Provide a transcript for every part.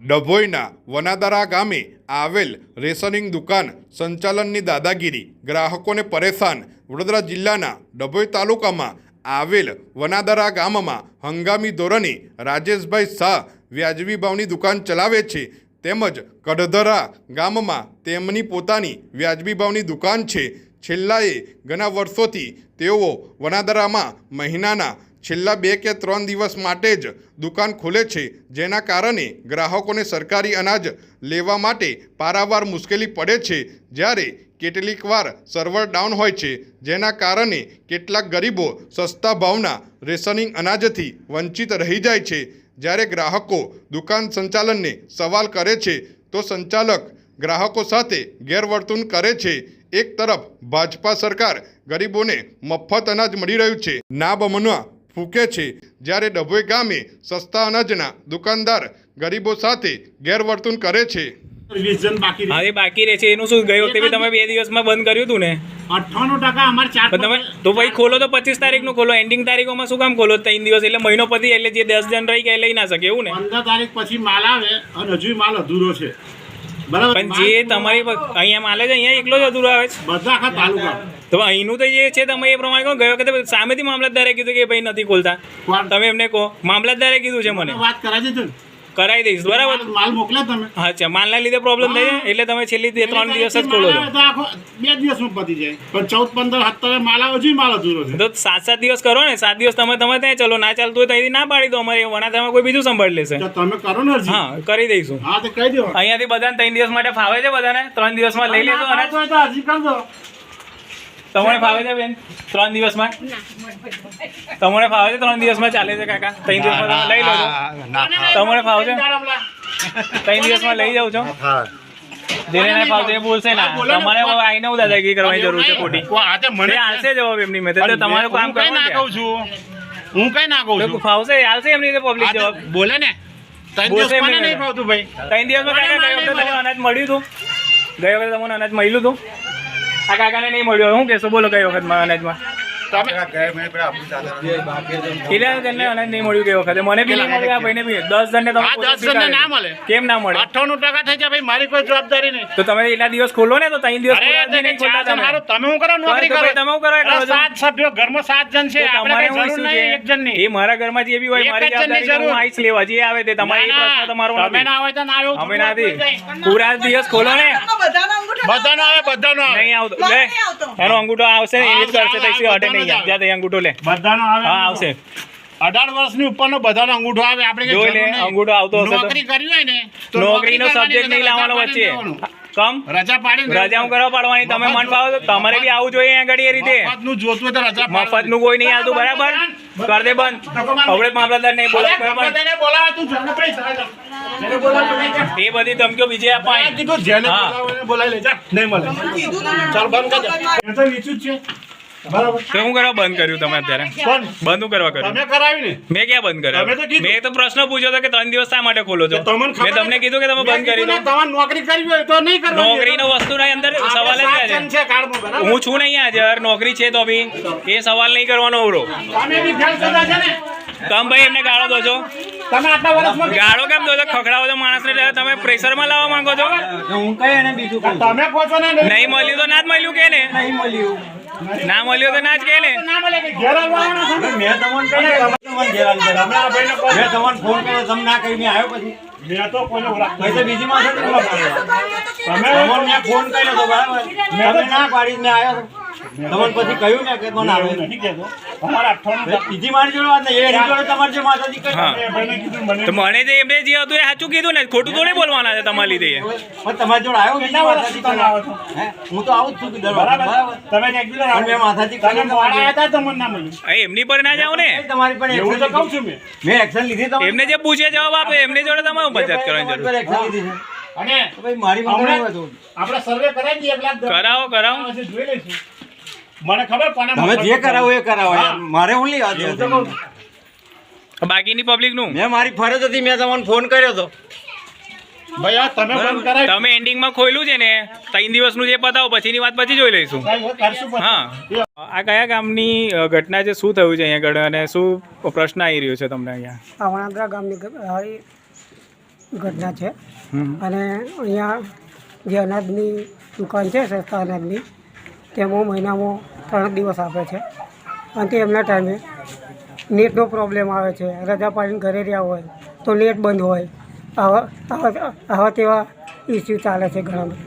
ડભોઈના વનાદરા ગામે આવેલ રેશનિંગ દુકાન સંચાલનની દાદાગીરી, ગ્રાહકોને પરેશાન વડોદરા જિલ્લાના ડભોઈ તાલુકામાં આવેલ વનાદરા ગામમાં હંગામી ધોરણે રાજેશભાઈ શાહ વ્યાજબી ભાવની દુકાન ચલાવે છે તેમજ કડધરા ગામમાં તેમની પોતાની વ્યાજબી ભાવની દુકાન છે. છેલ્લાએ ઘણા વર્ષોથી તેઓ વનાદરામાં મહિનાના છેલ્લા બે કે ત્રણ દિવસ માટે જ દુકાન ખોલે છે, જેના કારણે ગ્રાહકોને સરકારી અનાજ લેવા માટે પારાવાર મુશ્કેલી પડે છે, જ્યારે કેટલીક વાર સર્વર ડાઉન હોય છે, જેના કારણે કેટલાક ગરીબો સસ્તા ભાવના રેશનિંગ અનાજથી વંચિત રહી જાય છે. જ્યારે ગ્રાહકો દુકાન સંચાલનને સવાલ કરે છે, તો સંચાલક ગ્રાહકો સાથે ગેરવર્તન કરે છે. એક તરફ ભાજપા સરકાર ગરીબોને મફત અનાજ મળી રહ્યું છે. ના બમનવા ફૂકે છે. જ્યારે ડભોઈ ગામે સસ્તા અનાજના દુકાનદાર ગરીબો સાથે ગેરવર્તન કરે છે. હવે બાકી રહે છે એનું શું ગયો વખતે બી તમે બે દિવસમાં બંધ કર્યું હતું ને? અઠ્ઠાણું ટકા અમારે ચાર તમે તો ભાઈ ખોલો તો પચીસ તારીખનું ખોલો એન્ડિંગ તારીખોમાં શું કામ ખોલો? ત્રણ દિવસ એટલે મહિનો પછી એટલે જે દસ જણ રહી ગયા એ લઈ ના શકે એવું ને? પંદર તારીખ પછી માલ આવે અને હજુ માલ અધૂરો છે. બરાબર. પણ જે તમારી અહીંયા માલે છે અહીંયા એકલો જ અધૂરો આવે છે. બધા આખા તાલુકા. તો અહીંનું તો જે છે તમે એ પ્રમાણે કહો ગયો વખતે સામેથી મામલતદારે કીધું કે ભાઈ નથી ખોલતા. તમે એમને કહો. મામલતદારે કીધું છે મને. વાત કરાવી દીધું. કરાવી દઈશ બરાબર? માલ મોકલ્યા તમે. અચ્છા માલના લીધે પ્રોબ્લેમ થઈ જાય? એટલે તમે છેલ્લી બે ત્રણ દિવસ જ ખોલો છો. બે દિવસમાં પતી જાય. પણ ચૌદ પંદર સત્તરે માલ આવે હજુ માલ અધૂરો છે. તો સાત સાત દિવસ કરો ને સાત દિવસ તમે તમે ત્યાં ચલો ના ચાલતું હોય તો ના પાડી દો અમારે વણાથામાં કોઈ બીજું સંભાળી લેશે. તમે કરો ને હા કરી દઈશું. હા તો કહી દો. અહીંયાથી બધાને ત્રણ દિવસ માટે ફાવે છે બધાને? ત્રણ દિવસમાં લઈ લેજો અને તો કરી દો. તમને ફાવે છે બેન? ત્રણ દિવસમાં? તમને ફાવે છે ત્રણ દિવસમાં ચાલે છે કાકા? ત્રણ દિવસમાં તમે લઈ લો છો? તમને ફાવે છે? ત્રણ દિવસમાં લઈ જાઉં છો? જેને ના ફાવતું એ બોલશે ના. તમારે આઈને હું દાદાગીરી કરવાની જરૂર છે ખોટી. આ મને હાલશે જવાબ એમની મેં તો. તમારું કામ કરવાનું છું. હું કઈ ના કહું છું. ફાવશે હાલશે એમની રીતે પબ્લિક જવાબ. બોલે ને. ત્રણ બોલશે દિવસ મને નહીં ફાવતું ભાઈ. ત્રણ દિવસમાં કાકા ગઈ વખતે તમને અનાજ મળ્યું હતું? ગઈ વખતે તમને અનાજ મળ્યું હતું? આ કાકાને નહીં મળ્યો. શું કહેશો? બોલો કઈ વખત અનાજમાં? કેટલા જણને અનાજ નહીં મળ્યું ગઈ વખતે. મને બી નહીં મળ્યું આ ભાઈને બી. દસ જણને તમે દસ જણને ના મળે. કેમ ના મળે? અઠ્ઠાણું ટકા થઈ જાય ભાઈ મારી કોઈ જવાબદારી નહીં. તો તમે એટલા દિવસ ખોલો ને તો ત્રણ દિવસ તમે. હું કરો? નોકરી કરો. તમે હું કરો? એટલા સાત સભ્યો ઘરમાં સાત જણ છે. તમારે જરૂર નહીં એક છે જણની. એ મારા ઘરમાં જે બી હોય મારી જવાબદારી હું. લેવા જે આવે તે તમારી પ્રશ્ન તમારો તમે ના હોય તો ના આવ્યો. અમે નથી. પૂરા દિવસ ખોલો ને. બધાનો આવે બધાનો આવે. નહીં આવતો. લે એનો અંગૂઠો આવશે ને એ જ કરશે તો આવશે, હટે નહીં બધાનો જ ત્યાં અંગૂઠો લે. બધાનો આવે હા આવશે. અઢાર વર્ષની ઉપરનો બધાનો અંગૂઠો આવે. આપણે જોઈ લે, અંગૂઠો આવતો હશે નોકરી કરવી હોય ને નોકરીનો સબ્જેક્ટ નહીં લાવવાનો વચ્ચે. કમ? રજા પાડી રજા હું કરવા પાડવાની તમે મન ફાવો તો તમારે બી આવવું જોઈએ આગળ એ રીતે. મફતનું જોતું તો રજા મફતનું કોઈ નહીં આવતું બરાબર? કર દે બંધ. હવે મામલતદાર નહીં બોલો બરાબર તું. એ બધી ધમકીઓ બીજે અપાય. કીધું જેને. બોલાવે લેજા નહીં મળે. ચાલ બંધ કર. એ તો નીચું જ છે. બરાબર. તો હું કરવા બંધ કર્યું તમે અત્યારે? બંધ કરવા કર્યું? તમે કરાવી ને મેં ક્યાં બંધ તમે તો કર્યું મેં તો પ્રશ્ન પૂછ્યો હતો કે ત્રણ દિવસ શા માટે ખોલો છો? મેં તમને કીધું કે તમે બંધ કરી દો. નોકરી કરવી હોય તો નહીં કરવાની. નોકરીનો વસ્તુના અંદર સવાલ જ? હું છું નહીં હાજર નોકરી છે તો બી. એ સવાલ નહીં કરવાનો અવરો. તમે બી ફેલ થતા છે ને? તમે ભાઈ એમને ગાળો દો છો? તમે આટલા વર્ષમાં ગાળો કેમ દો છો? ખખડાવો છો માણસને તમે પ્રેશરમાં લાવવા માંગો છો? તમે કહો છો ને નહીં મળ્યું તો ના જ મળ્યું કે ને ના મળ્યો તો ના જ કે ને? મેં તમને કહ્યું. મેં તમને ફોન કર્યો તમે ના કરીને આવ્યો પછી. મેં તો કોઈને ઓળખતો તો બીજી માણસે તમે મેં ફોન કર્યો તો બરાબર. તમે ના પાડી મેં આવ્યો. તમને પછી કહ્યું ને કે મને આવે. નહીં કહેતો. અમારા અઠવાડિયું બીજી મારી જોડે વાત નહીં. એની જોડે તમારે જે માતાજી કહી હા. મેં ભાઈને કીધું તો મને જે એમને જે હતું એ સાચું કીધું ને. ખોટું થોડી બોલવાના છે તમારા લીધે પણ તમારી જોડે આવ્યો કેટલા માતાજી તમે આવો છો? હું? તો આવું જ છું દર બરાબર. બરાબર. તમે રેગ્યુલર પણ મેં માથાથી તમે કહ્યું મોડા તમારી આવ્યા હતા તો ના મળ્યું. એમની પર ના જાઓ ને. તમારી પણ એવું તો કહું છું મેં. મેં એક્શન લીધી તમારી એમને જે પૂછે જવાબ આપે એમને જોડે તમારે બચત કરવાની જરૂર. તમારી લીધી છે. અને ભાઈ મારી માટે હમણાં નહીં હતું. આપણે સર્વે કરાવી દઈએ એક લાખ દસ કરાવો કરાવો. જોઈ લઈશું. મને ખબર કોને તમે જે કરાવો એ કરાવો મારે હું છું. બાકીની પબ્લિકનું? મેં મારી ફરજ હતી મેં તમને ફોન કર્યો હતો ભાઈ આ તમે બંધ કરાવી તમે એન્ડિંગમાં ખોયલું છે ને ત્રણ દિવસનું જે પતાવો પછીની વાત પછી જોઈ લઈશું. હા આ કયા ગામની ઘટના છે? શું થયું છે અહીંયા આગળ? અને શું પ્રશ્ન આવી રહ્યો છે તમને અહીંયા? વણાદરા ગામની ઘટના છે. અને અહીંયા જે અનાજની દુકાન છે સસ્તા અનાજની તેમાં મહિનામાં ત્રણ દિવસ આપે છે. અને તે એમના ટાઈમે નેટનો પ્રોબ્લેમ આવે છે. રજા પાડીને ઘરે રહ્યા હોય તો નેટ બંધ હોય. આવા આવા તેવા ઇસ્યુ ચાલે છે ઘણા બધા.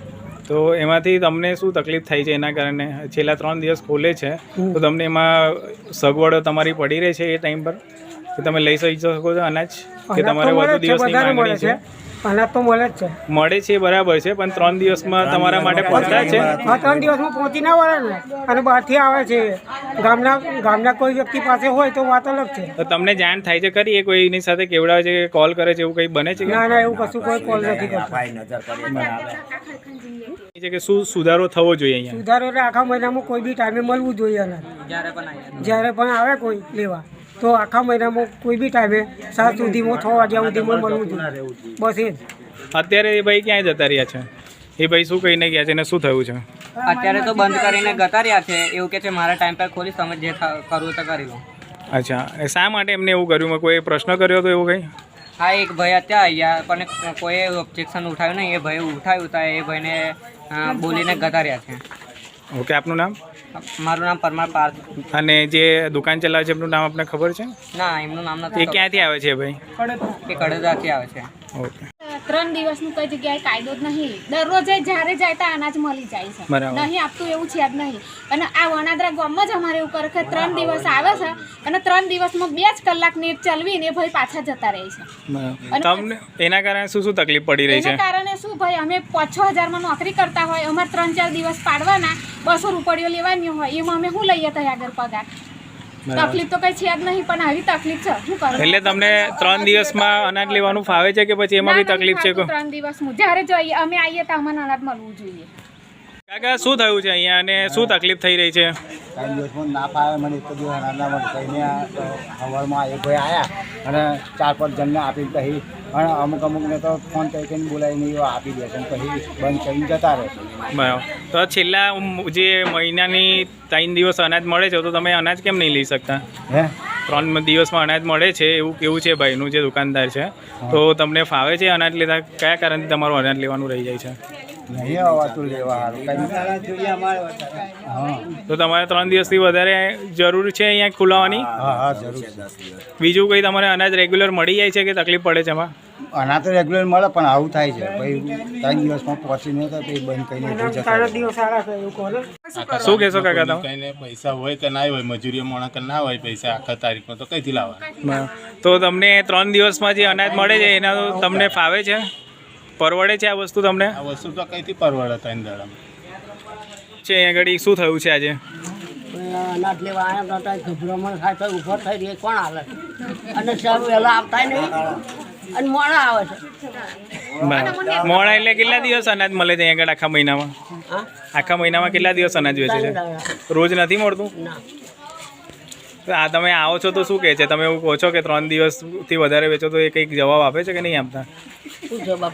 તો એમાંથી તમને શું તકલીફ થાય છે એના કારણે? છેલ્લા ત્રણ દિવસ ખોલે છે. તો તમને એમાં સગવડો તમારી પડી રહે છે એ ટાઈમ પર? કે તમે લઈ શકી શકો છો અનાજ? કે તમારે વધુ જ દિવસની મળે માંગણી છે. અનાજ તો મળે જ છે. મળે છે બરાબર છે પણ ત્રણ દિવસમાં તમારા માટે પહોંચાય છે? હા ત્રણ દિવસમાં પહોંચી ના વળે ને અને બહારથી આવે છે. ગામના ગામના કોઈ વ્યક્તિ પાસે હોય તો વાત અલગ છે. તો તમને જાણ થાય છે ખરી? એ કોઈની સાથે કેવડાવે છે કે કોલ કરે છે એવું કંઈ બને છે? ના ના એવું કશું કોઈ કોલ નથી કરતો. છે કે શું સુધારો થવો જોઈએ અહીંયા? સુધારો એટલે આખા મહિનામાં કોઈ બી ટાઈમે મળવું જોઈએ અનાજ જ્યારે પણ આવે કોઈ લેવા. તો આખા મહિનામાં કોઈ બી ટાઈમે સાત સુધીમાં છ વાગ્યા સુધીમાં મળવું જોઈએ. બસ એ જ. અત્યારે એ ભાઈ ક્યાંય જતા રહ્યા છે? એ ભાઈ શું કહીને ગયા છે ને શું થયું છે? અત્યારે તો બંધ કરીને ગતા રહ્યા છે. એવું કે છે મારા ટાઈમ પર ખોલી તમે જે કરવું તો કરી લો. અચ્છા. એ શા માટે એમને એવું કર્યું? કોઈ પ્રશ્ન કર્યો હતો એવું કંઈ? હા એક ભાઈ અત્યારે અહીંયા પણ કોઈએ ઓબ્જેક્શન ઉઠાવ્યું નહીં. એ ભાઈ ઉઠાવ્યું હતા એ ભાઈને બોલીને ગતા રહ્યા છે. ઓકે આપનું નામ? મારું નામ પરમાર પાર્થ. અને જે દુકાન ચલાવે છે એમનું નામ આપને ખબર છે? ના એમનું નામ નથી એ ક્યાંથી આવે છે ભાઈ? એ કડોદાથી આવે છે. ઓકે. ત્રણ દિવસનું કઈ જગ્યાએ કાયદો જ નહીં. દરરોજે જ્યારે જાય ત્યાં અનાજ મળી જાય છે. નહીં આપતું એવું છે જ નહીં. અને આ વનાદરા ગામમાં જ અમારે એવું કરે કે ત્રણ દિવસ આવે છે અને ત્રણ દિવસમાં બે જ કલાક નેટ ચલવીને ભાઈ પાછા જતા રહે છે. તમને એના કારણે શું શું તકલીફ પડી રહી છે? એના કારણે શું ભાઈ અમે પાંચ છ હજારમાં નોકરી કરતા હોય અમારે ત્રણ ચાર દિવસ પાડવાના બસો રૂપિયો લેવાની હોય એમાં અમે શું લઈએ ત્યાં આગળ પગાર? તકલીફ તો કઈ છે જ નહીં પણ આવી તકલીફ છે. શું કરું? એટલે તમને ત્રણ દિવસમાં અનાજ લેવાનું ફાવે છે કે પછી એમાં બી તકલીફ છે ત્રણ દિવસમાં. જ્યારે જોઈએ અમે આવીએ તો અમને અનાજ મળવું જોઈએ. કાકા શું થયું છે અહીંયા અને શું તકલીફ થઈ રહી છે? ત્રણ દિવસમાં ના ફાવે મને એક દિવસ મને કહીને સવારમાં એક ભાઈ આવ્યા અને ચાર પાંચ જણને આપી કહી અને અમુક અમુકને તો ફોન કરી બોલાવીને એવા આપી દે છે પછી બંધ કરીને જતા રહે બરાબર. તો છેલ્લા જે મહિનાની ત્રણ દિવસ અનાજ મળે છે તો તમે અનાજ કેમ નહીં લઈ શકતા? હે? ત્રણ દિવસમાં અનાજ મળે છે એવું કેવું છે ભાઈનું જે દુકાનદાર છે? તો તમને ફાવે છે અનાજ લેતા? કયા કારણથી તમારું અનાજ લેવાનું રહી જાય છે? નહીં આવવાતું લેવા સારું તો તમારે ત્રણ દિવસથી વધારે જરૂર છે અહીંયા ખુલાવાની? હા હા જરૂર છે. બીજું કંઈ તમારે અનાજ રેગ્યુલર મળી જાય છે કે તકલીફ પડે છે એમાં? અનાજ તો રેગ્યુલર મળે પણ આવું થાય છે. પછી ત્રણ દિવસમાં પહોંચીને તો પછી બંધ કરીને શું કહેશો કાકા તમે? કઈને પૈસા હોય કે ના હોય મજૂરી મોણા કે ના હોય પૈસા આખા તારીખમાં તો કઈથી લાવવા તો તમને ત્રણ દિવસમાં જે અનાજ મળે છે એના તો તમને ફાવે છે? પરવડે છે આ વસ્તુ તમને? આ વસ્તુ તો કઈથી પરવડે ત્રણ દાડામાં? છે અહીંયા આગળ શું થયું છે આજે? અનાજ લેવા આવ્યા હતા ગભરામણ થાય તો ઊભો થઈ રહી કોણ હાલે? અને સાહેબ વહેલા આવતા નહીં. અને મોડા આવે છે. મોડા એટલે કેટલા દિવસ અનાજ મળે છે આગળ આખા મહિનામાં? આખા મહિનામાં કેટલા દિવસ અનાજ વેચે છે? રોજ નથી મળતું? ના. આ તમે આવો છો તો શું કહે છે તમે એવું કહો છો કે ત્રણ દિવસથી વધારે વેચો તો એ કંઈક જવાબ આપે છે કે નહીં આપતા શું જવાબ